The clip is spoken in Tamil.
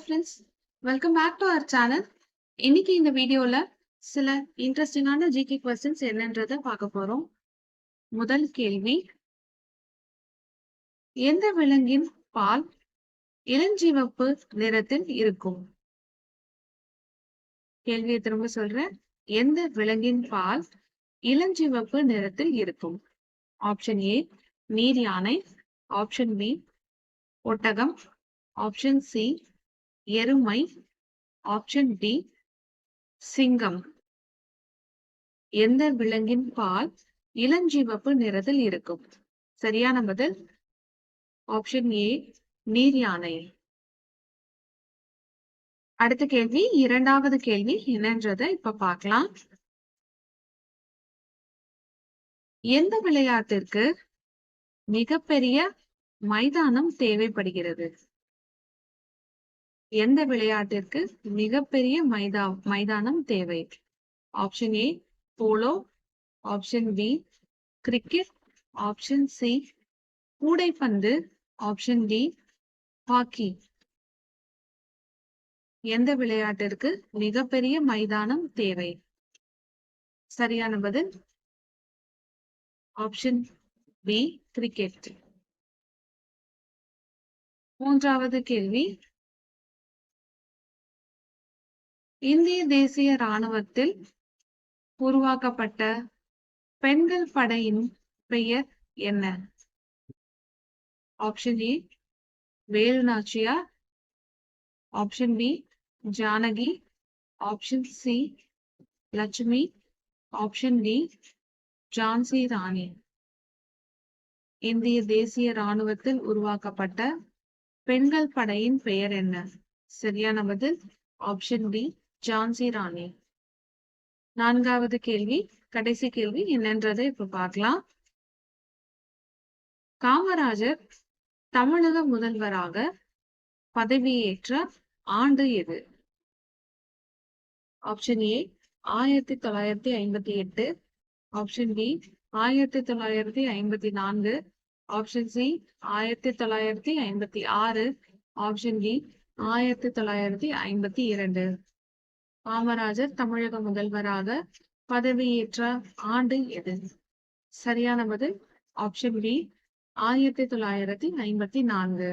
Friends welcome back to our channel இன்னைக்கு இந்த வீடியோல சில இன்ட்ரெஸ்டிங்கான ஜிகே கொஸ்டின்ஸ் என்னன்றத பார்க்க போறோம். முதல் கேள்வி. எந்த விலங்கின் பால் இளஞ்சிவப்பு நிறத்தில் இருக்கும்? கேள்வியை திரும்ப சொல்றேன். எந்த விலங்கின் பால் இளஞ்சிவப்பு நிறத்தில் இருக்கும்? ஆப்ஷன் ஏ நீர் யானை. ஆப்ஷன் பி ஒட்டகம். ஆப்ஷன் சி எருமை ஆப்ஷன் டி சிங்கம். எந்த விலங்கின் பால் இளஞ்சிவப்பு நிறத்தில் இருக்கும்? சரியான பதில் ஆப்ஷன் ஏ நீர் யானை. அடுத்த கேள்வி இரண்டாவது கேள்வி என்னன்றத இப்ப பார்க்கலாம். எந்த விளையாட்டிற்கு மிகப்பெரிய மைதானம் தேவைப்படுகிறது? எந்த விளையாட்டிற்கு மிகப்பெரிய மைதா மைதானம் தேவை? Option A polo option B cricket option C கூடைப்பந்து. ஆப்ஷன் டி ஹாக்கி எந்த விளையாட்டிற்கு மிகப்பெரிய மைதானம் தேவை? சரியான பதில்? ஆப்ஷன் பி கிரிக்கெட் மூன்றாவது கேள்வி. இந்திய தேசிய ராணுவத்தில் உருவாக்கப்பட்ட பெண்கள் படையின் பெயர் என்ன? Option A Velu Nachiyar. Option B Janaki. Option C Lakshmi. Option D Jhansi Rani. இந்திய தேசிய ராணுவத்தில் உருவாக்கப்பட்ட பெண்கள் படையின் பெயர் என்ன? சரியான பதில் ஆப்ஷன் டி ஜான்சி ராணி. நான்காவது கேள்வி கடைசி கேள்வி என்னன்றதை இப்ப பார்க்கலாம். காமராஜர் தமிழக முதல்வராக பதவியேற்ற ஆண்டு எது? ஆப்ஷன் ஏ ஆயிரத்தி தொள்ளாயிரத்தி ஐம்பத்தி எட்டு. ஆப்ஷன் பி ஆயிரத்தி தொள்ளாயிரத்தி ஐம்பத்தி நான்கு. ஆப்ஷன் சி ஆயிரத்தி தொள்ளாயிரத்தி ஐம்பத்தி ஆறு. ஆப்ஷன் டி ஆயிரத்தி தொள்ளாயிரத்தி ஐம்பத்தி இரண்டு. காமராஜர் தமிழக முதல்வராக பதவியேற்ற ஆண்டு எது? சரியான பதில் ஆப்ஷன் பி ஆயிரத்தி தொள்ளாயிரத்தி ஐம்பத்தி நான்கு.